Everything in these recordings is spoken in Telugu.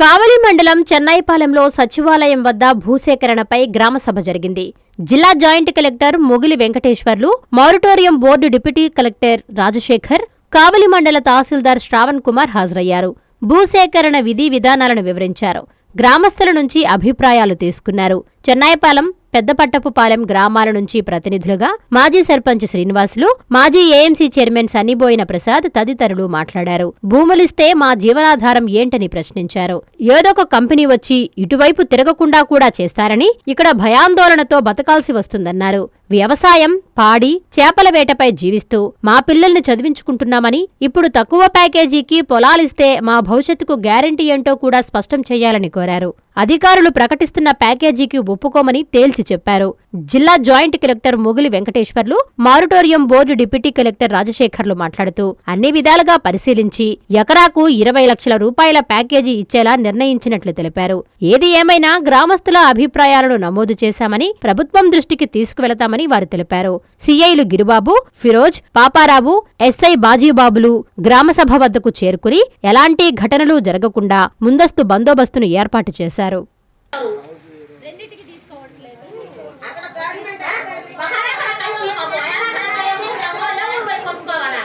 కావలి మండలం చెన్నైపాలెంలో సచివాలయం వద్ద భూసేకరణపై గ్రామసభ జరిగింది. జిల్లా joint collector Mogili Venkateswarlu moratorium board deputy collector Rajasekhar Kavali మండల తహసీల్దార్ శ్రావణ్ కుమార్ హాజరయ్యారు. భూసేకరణ విధి విధానాలను వివరించారు. గ్రామస్తుల నుంచి అభిప్రాయాలు తీసుకున్నారు. చెన్నైపాలెం పెద్దపట్టపుపాలెం గ్రామాల నుంచి ప్రతినిధులుగా మాజీ సర్పంచ్ శ్రీనివాసులు మాజీ ఏఎంసీ చైర్మన్ సన్నిబోయిన ప్రసాద్ తదితరులు మాట్లాడారు. భూములిస్తే మా జీవనాధారం ఏంటని ప్రశ్నించారు. ఏదొక కంపెనీ వచ్చి ఇటువైపు తిరగకుండా కూడా చేస్తారని ఇక్కడ భయాందోళనతో బతకాల్సి వస్తుందన్నారు. వ్యవసాయం పాడి చేపల వేటపై జీవిస్తూ మా పిల్లల్ని చదివించుకుంటున్నామని ఇప్పుడు తక్కువ ప్యాకేజీకి పొలాలిస్తే మా భవిష్యత్తుకు గ్యారంటీ ఏంటో కూడా స్పష్టం చేయాలని కోరారు. అధికారులు ప్రకటిస్తున్న ప్యాకేజీకి ఒప్పుకోమని తేల్చి చెప్పారు. జిల్లా joint collector Mogili Venkateswarlu moratorium board deputy collector రాజశేఖర్లు మాట్లాడుతూ అన్ని విధాలుగా పరిశీలించి ఎకరాకు ఇరవై లక్షల రూపాయల ప్యాకేజీ ఇచ్చేలా నిర్ణయించినట్లు తెలిపారు. ఏది ఏమైనా గ్రామస్తుల అభిప్రాయాలను నమోదు చేశామని ప్రభుత్వం దృష్టికి తీసుకువెళతామని వారు తెలిపారు. సీఐలు గిరిబాబు ఫిరోజ్ పాపారావు ఎస్ఐ బాజీబాబులు గ్రామసభ వద్దకు చేరుకుని ఎలాంటి ఘటనలు జరగకుండా ముందస్తు బందోబస్తును ఏర్పాటు చేశారు. అతను గవర్నమెంట్ మహారాష్ట్ర కయ్యూలు పాపం మహారాష్ట్ర కయ్యూలు జమ్మోలో పోయి కొనుక్కోవాలా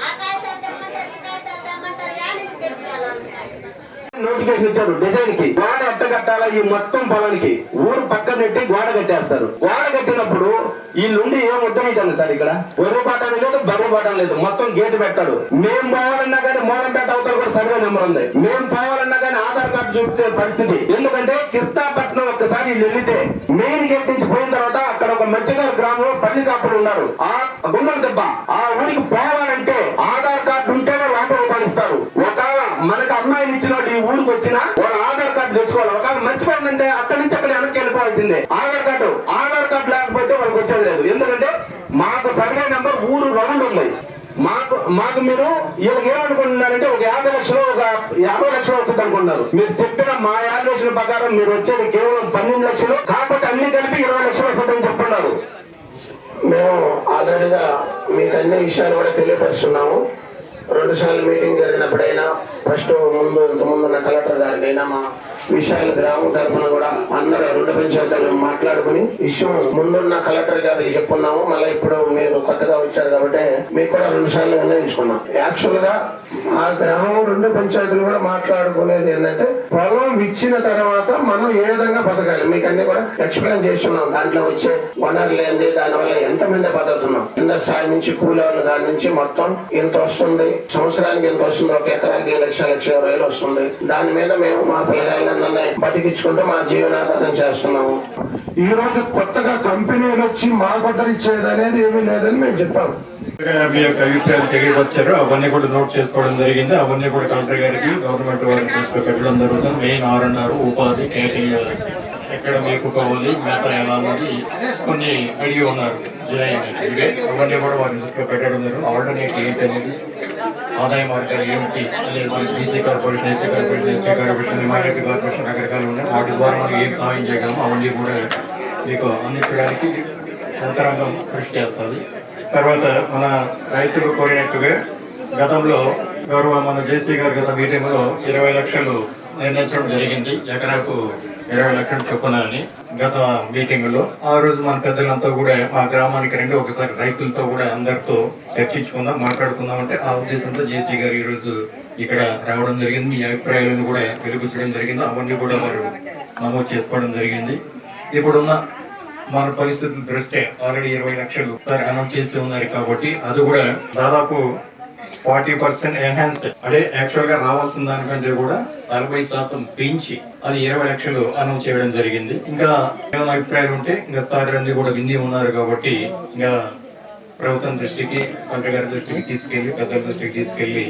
ఆ కాగితాలు తెమ్మంటారు కాగితాలు తెమ్మంటారు యానికి తెచ్చుకోవాలి నోటిఫికేషన్ ఇచ్చారు డిజైన్కి గోడ ఎట్ట కట్టాలా? ఈ మొత్తం పొలానికి. ఊరు పక్కన పెట్టి గోడ కట్టేస్తారు. గోడ కట్టినప్పుడు వీళ్ళుండి ఏం ఉద్దరించాను సార్ ఇక్కడ. ఒరు పాఠం లేదు బరువు పాఠం లేదు. మొత్తం గేట్ పెట్టాడు. మేం పోవాలన్నా కానీ మోలంపేట అవతల కూడా సర్వే నెంబర్ ఉంది. మేం పోవాలన్నా కానీ ఆధార్ కార్డు చూపించే పరిస్థితి. ఎందుకంటే కృష్ణాపట్నం ఒక్కసారి వీళ్ళు వెళ్తే మెయిన్ గేట్ నుంచి పోయిన తర్వాత అక్కడ ఒక మత్స్యకారు గ్రామం పల్లి కాపులు ఉన్నారు. ఆ గుమ్మం దెబ్బ. ఆ ఊరికి పోవాలంటే ఆధార్ కార్డు ఉంటేనే ఊరికి వచ్చినా వాళ్ళ ఆధార్ కార్డు తెచ్చుకోవాలి. ఒకవేళ మర్చిపోయిందంటే అక్కడి నుంచి అక్కడ వెనక్కి వెళ్ళిపోవాల్సిందే. ఆధార్ కార్డు ఆధార్ కార్డు లేకపోతే వాళ్ళకి వచ్చేది లేదు. ఎందుకంటే మాకు సర్వే నెంబర్ ఊరు రౌండ్ ఉంది. మాకు మాకు మీరు వీళ్ళకి ఏమనుకుంటున్నారంటే ఒక యాభై లక్షలు ఒక యాభై లక్షలు వస్తుంది అనుకున్నారు మీరు చెప్పిన మా యాభై ప్రకారం మీరు వచ్చేది కేవలం పన్నెండు లక్షలు కాకపోతే అన్ని కలిపి ఇరవై లక్షలు వస్తుందని చెప్పున్నారు మేము ఆల్రెడీగా మీకు అన్ని విషయాలు కూడా తెలియపరుస్తున్నాము. రెండు సార్లు మీటింగ్ జరిగినప్పుడైనా ఫస్ట్ ముందు ఇంత ముందున్న కలెక్టర్ గారికైనా మా విషయాలు గ్రామం తరఫున కూడా అందరూ రెండు పంచాయతీలు మాట్లాడుకుని విషయం ముందున్న కలెక్టర్ గారు చెప్పుకున్నాము. మళ్ళీ ఇప్పుడు మీరు కొత్తగా వచ్చారు కాబట్టి మీకు కూడా రెండు సార్లు నిర్ణయించుకున్నాం. యాక్చువల్గా ఆ గ్రామం రెండు పంచాయతీలు కూడా మాట్లాడుకునేది ఏంటంటే పొలం ఇచ్చిన తర్వాత మనం ఏ విధంగా బతకాలి? మీకు అన్ని కూడా ఎక్స్ప్లెయిన్ చేస్తున్నాం. దాంట్లో వచ్చే వనరులు ఏంటి? దానివల్ల ఎంత మంది బతుకుతున్నాం? కింద స్థాయి నుంచి కూలీలు దాని నుంచి మొత్తం ఇంత వస్తుంది? సంవత్సరానికి ఎంత వస్తుంది? ఒక ఎకరానికి లక్ష లక్ష ఇరవై వేలు వస్తుంది. దాని మీద మేము మా పిల్లలందరినీ బతికించుకుంటూ మా జీవనాధారం చేస్తున్నాము. ఈ రోజు కొత్తగా కంపెనీలు వచ్చి మా ఇచ్చేది అనేది ఏమీ లేదని మేము చెప్పాము. మీ యొక్క అభిప్రాయాలు తెలియవచ్చారు అవన్నీ కూడా నోట్ చేసుకోవడం జరిగింది. అవన్నీ కూడా కలెక్టర్ గారికి గవర్నమెంట్ వారికి పెట్టడం జరుగుతుంది. మెయిన్ ఆర్ అన్నారు ఉపాధి కేటింగ్ ఎక్కడ మీకు కావాలి మిగతా ఎలా అన్నది కొన్ని అడిగి ఉన్నారు. జై అవన్నీ కూడా వారి దృష్టిలో పెట్టడం జరుగుతుంది. ఆల్టర్నేట్ ఏంటి అనేది ఆదాయ మార్గాలు ఏమిటి? లేదు BC corporation SC corporation ST corporation minority corporation రకరకాలు ఉన్నాయి. వాటి ద్వారా మనం ఏం సహాయం చేయగలము అవన్నీ కూడా మీకు అందించడానికి అంతరంగం కృషి చేస్తుంది. తర్వాత మన రైతులు కోరినట్టుగా గతంలో గౌరవ మన జేసీ గారు గత మీటింగ్లో ఇరవై లక్షలు నిర్ణయించడం జరిగింది. ఎకరాకు ఇరవై లక్షలు చొప్పునని గత మీటింగ్లో ఆ రోజు మన పెద్దలంతా కూడా మా గ్రామానికి రండి ఒకసారి రైతులతో కూడా అందరితో చర్చించుకుందాం మాట్లాడుకుందాం అంటే ఆ ఉద్దేశంతో జేసీ గారు ఈ రోజు ఇక్కడ రావడం జరిగింది. మీ అభిప్రాయాలను కూడా వెలుగుచ్చడం జరిగింది. అవన్నీ కూడా వారు నమోదు చేసుకోవడం జరిగింది. ఇప్పుడున్న మన పరిస్థితుల దృష్ట్యా ఆల్రెడీ ఇరవై లక్షలు సార్ అనౌన్స్ చేసి ఉన్నారు కాబట్టి అది కూడా దాదాపు ఫార్టీ పర్సెంట్ ఎన్హాన్స్ అంటే యాక్చువల్గా రావాల్సిన దానికంటే కూడా నలభై శాతం పెంచి అది ఇరవై లక్షలు అనౌన్స్ చేయడం జరిగింది. ఇంకా ఏమైనా అభిప్రాయాలు ఉంటే ఇంకా సార్ అన్ని కూడా విని ఉన్నారు కాబట్టి ఇంకా ప్రభుత్వం దృష్టికి మంత్రి గారి దృష్టికి తీసుకెళ్ళి పెద్దల దృష్టికి తీసుకెళ్ళి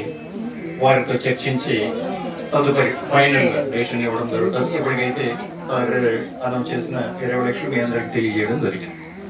వారితో చర్చించి తదుపరి ఫైనల్ డెసిషన్ ఇవ్వడం జరుగుతుంది. ఇప్పటికైతే సార్ అనౌన్స్ చేసిన ఇరవై లక్షలు మీ అందరికి తెలియజేయడం జరిగింది.